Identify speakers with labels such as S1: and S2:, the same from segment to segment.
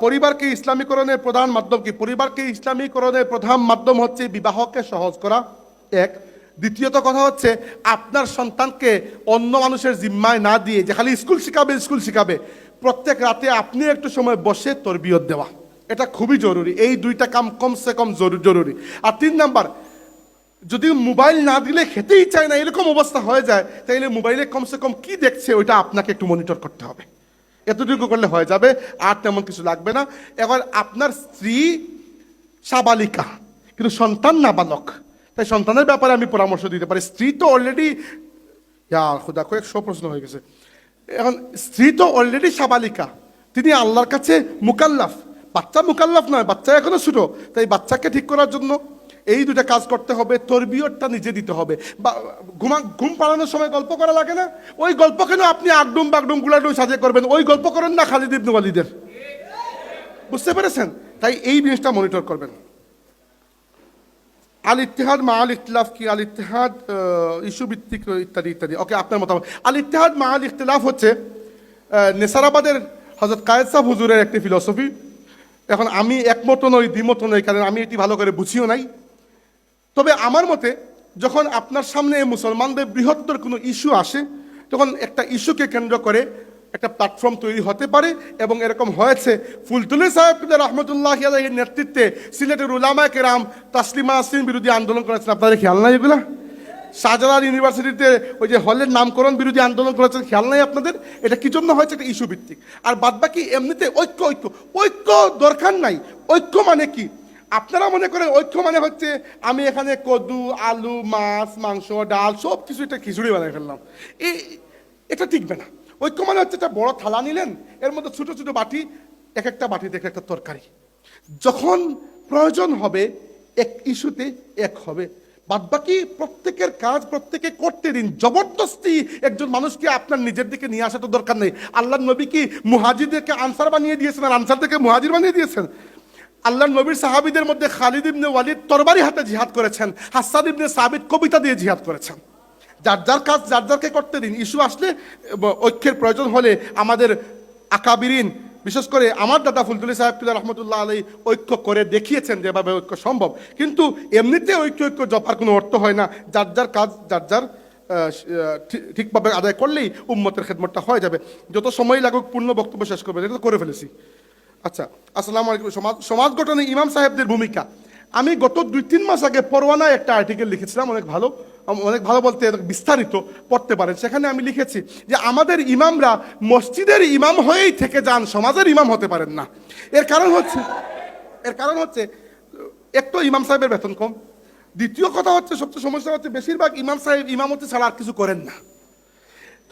S1: পরিবারকে ইসলামীকরণের প্রধান মাধ্যম কি? পরিবারকে ইসলামীকরণের প্রধান মাধ্যম হচ্ছে বিবাহকে সহজ করা। এক। দ্বিতীয়ত কথা হচ্ছে, আপনার সন্তানকে অন্য মানুষের জিম্মায় না দিয়ে যে খালি স্কুল শিখাবে স্কুল শিখাবে, প্রত্যেক রাতে আপনি একটু সময় বসে তরবিয়ত দেওয়া। এটা খুবই জরুরি। এই দুইটা কাম কমসে কম জরু- জরুরি। আর তিন নাম্বার, যদি মোবাইল না দিলে খেতেই চায় না, এরকম অবস্থা হয়ে যায়, তাইলে মোবাইলে কমসে কম কি দেখছে, ওইটা আপনাকে একটু মনিটর করতে হবে। এতটুকু করলে হয়ে যাবে, আর তেমন কিছু লাগবে না। এবার আপনার স্ত্রী সাবালিকা, কিন্তু সন্তান নাবালক। তাই সন্তানের ব্যাপারে আমি পরামর্শ দিতে পারি। স্ত্রী তো অলরেডি খুদা কয়েকশো প্রশ্ন হয়ে গেছে। এখন স্ত্রী তো অলরেডি সাবালিকা। তিনি আল্লাহর কাছে মুকাল্লাফ। বাচ্চা মুকাল্লাফ নয়, বাচ্চা এখনও ছোট। তাই বাচ্চাকে ঠিক করার জন্য এই দুটা কাজ করতে হবে, তরবিয়তটা নিজে দিতে হবে। বা, ঘুমা, ঘুম পাড়ানোর সময় গল্প করা লাগে না? ওই গল্প কেন আপনি আগডুম বাগডুম গুলাডুম সাজিয়ে করবেন? ওই গল্প করেন না খালিদ ইবনু ওয়ালিদের। বুঝতে পেরেছেন? তাই এই জিনিসটা মনিটর করবেন। আল ইত্তেহাদ মা আল ইখতিলাফ কি? আল ইত্তেহাদ ইস্যু ভিত্তিক ইত্যাদি ইত্যাদি। ওকে আপনার মতামত। আল ইত্তেহাদ মা আল ইখতিলাফ হচ্ছে নেসারাবাদের হজরত কায়েদ সাহ হুজুরের একটি ফিলসফি এখন আমি একমত নই, দ্বিমত নই, কারণ আমি এটি ভালো করে বুঝিও নাই। তবে আমার মতে, যখন আপনার সামনে মুসলমানদের বৃহত্তর কোনো ইস্যু আসে, তখন একটা ইস্যুকে কেন্দ্র করে একটা প্ল্যাটফর্ম তৈরি হতে পারে এবং এরকম হয়েছে। ফুলতুলি সাহেব রহমতুল্লাহ আলাইহির নেতৃত্বে সিলেটের উলামা কেরাম তাসলিমা আসলিম বিরোধী আন্দোলন করেছেন। আপনাদের খেয়াল নাই এগুলা? শাহজালাল ইউনিভার্সিটিতে ওই যে হলের নামকরণ বিরোধী আন্দোলন করেছেন, খেয়াল নাই আপনাদের? এটা কি জন্য হয়েছে? এটা ইস্যু ভিত্তিক। আর বাদবাকি এমনিতে ঐক্য ঐক্য ঐক্য দরকার নাই। ঐক্য মানে কি? আপনারা মনে করেন ঐক্য মানে হচ্ছে আমি এখানে কদু, আলু, মাছ, মাংস, ডাল সব কিছু একটা খিচুড়ি বানিয়ে ফেললাম। এই, এটা টিকবে না। ঐক্য মানে হচ্ছে একটা বড় থালা নিলেন, এর মধ্যে ছোটো ছোটো বাটি, এক একটা বাটিতে এক একটা তরকারি। যখন প্রয়োজন হবে, এক ইস্যুতে এক হবে। বাদবাকি প্রত্যেকের কাজ প্রত্যেকে করতে দিন। জবরদস্তি একজন মানুষকে আপনার নিজের দিকে নিয়ে আসা তো দরকার নেই। আল্লাহ নবী কি মুহাজিদেরকে আনসার বানিয়ে দিয়েছেন আর আনসার থেকে মুহাজির বানিয়ে দিয়েছেন? আল্লাহ নবীর সাহাবিদের মধ্যে খালিদ ইবনে ওয়ালিদ তরবারি হাতে জিহাদ করেছেন হাসাদ ইবনে সাবিদ কবিতা দিয়ে জিহাদ করেছেন। যার যার কাজ, যার, যারকে করতে দিন, ইস্যু আসলে ঐক্যের প্রয়োজন হলে আমাদের আকাবিরিন, বিশেষ করে আমার দাদা ফুলতুলি সাহেব তুল্লাহ রহমতুল্লাহ আলী ঐক্য করে দেখিয়েছেন যেভাবে ঐক্য সম্ভব। কিন্তু এমনিতে ঐক্য ঐক্য জপার কোনো অর্থ হয় না। যার যার কাজ, যার যার ঠিক- ঠিকভাবে আদায় করলেই উম্মতের খেদমতটা হয়ে যাবে। যত সময় লাগুক, পূর্ণ বক্তব্য শেষ করবে, এটা তো করে ফেলেছি। আচ্ছা আসসালামু আলাইকুম। সমাজ সমাজ গঠনে ইমাম সাহেবদের ভূমিকা। আমি গত দুই, তিন মাস আগে পরোয়ানায় একটা আর্টিকেল লিখেছিলাম, অনেক ভালো অনেক ভালো বলতে বিস্তারিত পড়তে পারেন। সেখানে আমি লিখেছি যে, আমাদের ইমামরা মসজিদের ইমাম হয়েই থেকে যান, সমাজের ইমাম হতে পারেন না। এর কারণ হচ্ছে, এর কারণ হচ্ছে একটু ইমাম সাহেবের বেতন কম। দ্বিতীয় কথা হচ্ছে, সবচেয়ে সমস্যা হচ্ছে, বেশিরভাগ ইমাম সাহেব ইমামতি ছাড়া আর কিছু করেন না।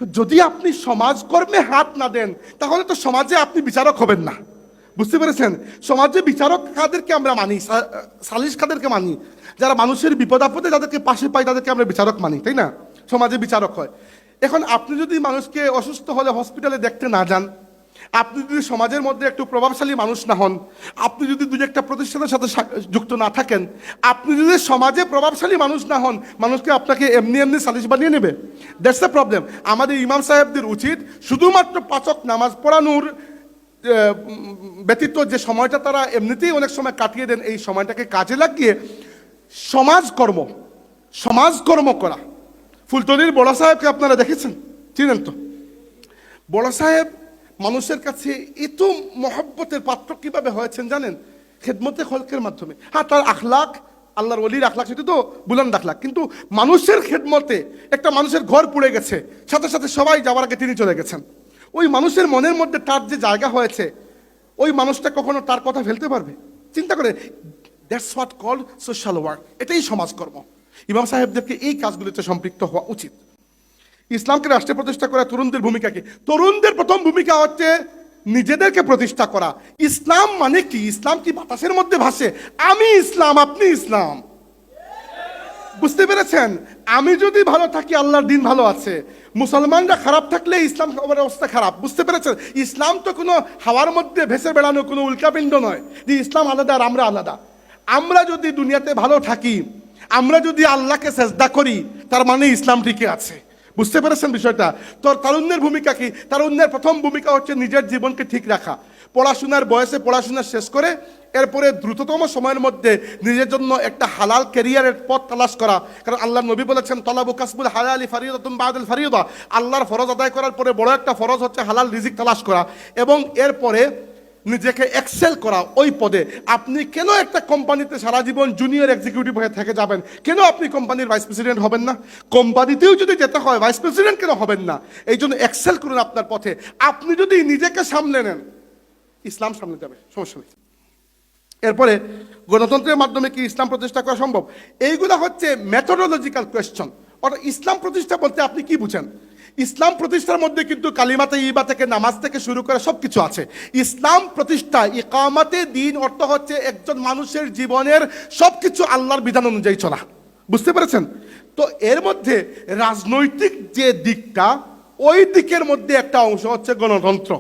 S1: তো যদি আপনি সমাজকর্মে হাত না দেন, তাহলে তো সমাজে আপনি বিচারক হবেন না। বুঝতে পেরেছেন? সমাজে বিচারক কাদেরকে আমরা মানি সালিশ কাদেরকে মানি। যারা মানুষের বিপদ আপদে যাদেরকে পাশে পাই তাদেরকে আমরা বিচারক মানি, তাই না? সমাজে বিচারক হয়। এখন আপনি যদি মানুষকে অসুস্থ হলে হসপিটালে দেখতে না যান, আপনি যদি সমাজের মধ্যে একটু প্রভাবশালী মানুষ না হন, আপনি যদি দুই একটা প্রতিষ্ঠানের সাথে যুক্ত না থাকেন, আপনি যদি সমাজে প্রভাবশালী মানুষ না হন, মানুষকে আপনাকে এমনি এমনি সালিশ বানিয়ে নেবে? দ্যাটস দ্য প্রবলেম আমাদের ইমাম সাহেবদের উচিত শুধুমাত্র পাচক নামাজ পড়ানোর ব্যতীত যে সময়টা তারা এমনিতেই অনেক সময় কাটিয়ে দেন, এই সময়টাকে কাজে লাগিয়ে সমাজকর্ম সমাজকর্ম করা। ফুলতলির বড় সাহেবকে আপনারা দেখেছেন? চিনেন তো? বড় সাহেব মানুষের কাছে এত মহব্বতের পাত্র কীভাবে হয়েছেন জানেন? খেদমতে খলকের মাধ্যমে। হ্যাঁ তার আখলাক, আল্লাহর অলির আখলাখ সেটা তো বুলান আখলাক। কিন্তু মানুষের খেদমতে একটা মানুষের ঘর পুড়ে গেছে। সাথে সাথে সবাই যাওয়ার আগে তিনি চলে গেছেন। ওই মানুষের মনের মধ্যে তার যে জায়গা হয়েছে, ওই মানুষটা কখনো তার কথা ফেলতে পারবে? চিন্তা করে that's what call social work এটাই সমাজকর্ম। ইমাম সাহেবদেরকে এই কাজগুলিতে সম্পৃক্ত হওয়া উচিত। ইসলামকে রাষ্ট্রে প্রতিষ্ঠা করা তরুণদের ভূমিকা কি তরুণদের প্রথম ভূমিকা হচ্ছে নিজেদেরকে প্রতিষ্ঠা করা। ইসলাম মানে কি? ইসলাম কি বাতাসের মধ্যে ভাসে? আমি ইসলাম, আপনি ইসলাম। বুঝতে পেরেছেন? আমি যদি ভালো থাকি, আল্লাহর দিন ভালো আছে। মুসলমানরা খারাপ থাকলে ইসলাম অবস্থা খারাপ। বুঝতে পেরেছেন? ইসলাম তো কোনো হাওয়ার মধ্যে ভেসে বেড়ানো, কোনো উল্কাপিণ্ড নয়। যে ইসলাম আলাদা আর আমরা আলাদা। আমরা যদি দুনিয়াতে ভালো থাকি, আমরা যদি আল্লাহকে চেষ্টা করি, তার মানে ইসলাম টিকে আছে। বুঝতে পেরেছেন বিষয়টা? তোর তারুণ্যের ভূমিকা কি? তারুণ্যের প্রথম ভূমিকা হচ্ছে নিজের জীবনকে ঠিক রাখা। পড়াশোনার বয়সে পড়াশোনা শেষ করে এরপরে দ্রুততম সময়ের মধ্যে নিজের জন্য একটা হালাল ক্যারিয়ারের পথ তালাশ করা। কারণ আল্লাহ নবী বলেছেন, তলাবু কাসবুল হালালি ফারিয়দা তুম বাদুল ফারিয়দা আল্লাহর ফরজ আদায় করার পরে বড় একটা ফরজ হচ্ছে হালাল রিজিক তালাশ করা। এবং এরপরে নিজেকে এক্সেল করা ওই পদে। আপনি কেন একটা কোম্পানিতে সারা জীবন জুনিয়র এক্সিকিউটিভ হয়ে থেকে যাবেন? কেন আপনি কোম্পানির ভাইস প্রেসিডেন্ট হবেন না? কোম্পানিতেও যদি যেতে হয় ভাইস প্রেসিডেন্ট কেন হবেন না? এই জন্য এক্সেল করুন আপনার পথে। আপনি যদি নিজেকে সামলে নেন, ইসলাম সামনে যাবে, সমস্যা নেই। এরপরে, গণতন্ত্রের মাধ্যমে কি ইসলাম প্রতিষ্ঠা করা সম্ভব? এইগুলো হচ্ছে মেথোডোলজিক্যাল কোয়েশ্চন অর্থাৎ ইসলাম প্রতিষ্ঠা বলতে আপনি কি বুঝেন? ইসলাম প্রতিষ্ঠার মধ্যে কিন্তু কালিমাতে ইবা থেকে নামাজ থেকে শুরু করে সব কিছু আছে। ইসলাম প্রতিষ্ঠা, ইকামাতে দিন অর্থ হচ্ছে একজন মানুষের জীবনের সব কিছু আল্লাহর বিধান অনুযায়ী চলা। বুঝতে পেরেছেন? তো এর মধ্যে রাজনৈতিক যে দিকটা, ওই দিকের মধ্যে একটা অংশ হচ্ছে গণতন্ত্র।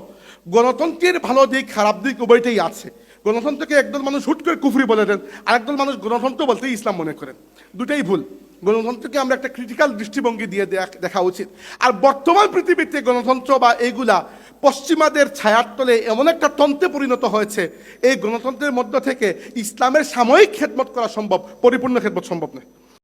S1: গণতন্ত্রের ভালো দিক, খারাপ দিক উভয়টাই আছে। গণতন্ত্রকে একদল মানুষ হুট করে কুফরি বলে দেন, আরেকদল মানুষ গণতন্ত্র বলতে ইসলাম মনে করেন। দুটাই ভুল। গণতন্ত্রকে আমরা একটা ক্রিটিক্যাল দৃষ্টিভঙ্গি দিয়ে দেখা উচিত। আর বর্তমান পৃথিবীতে গণতন্ত্র বা এইগুলা পশ্চিমাদের ছায়ার তলে এমন একটা তন্ত্রে পরিণত হয়েছে, এই গণতন্ত্রের মধ্য থেকে ইসলামের সাময়িক খেদমত করা সম্ভব, পরিপূর্ণ খেদমত সম্ভব নয়।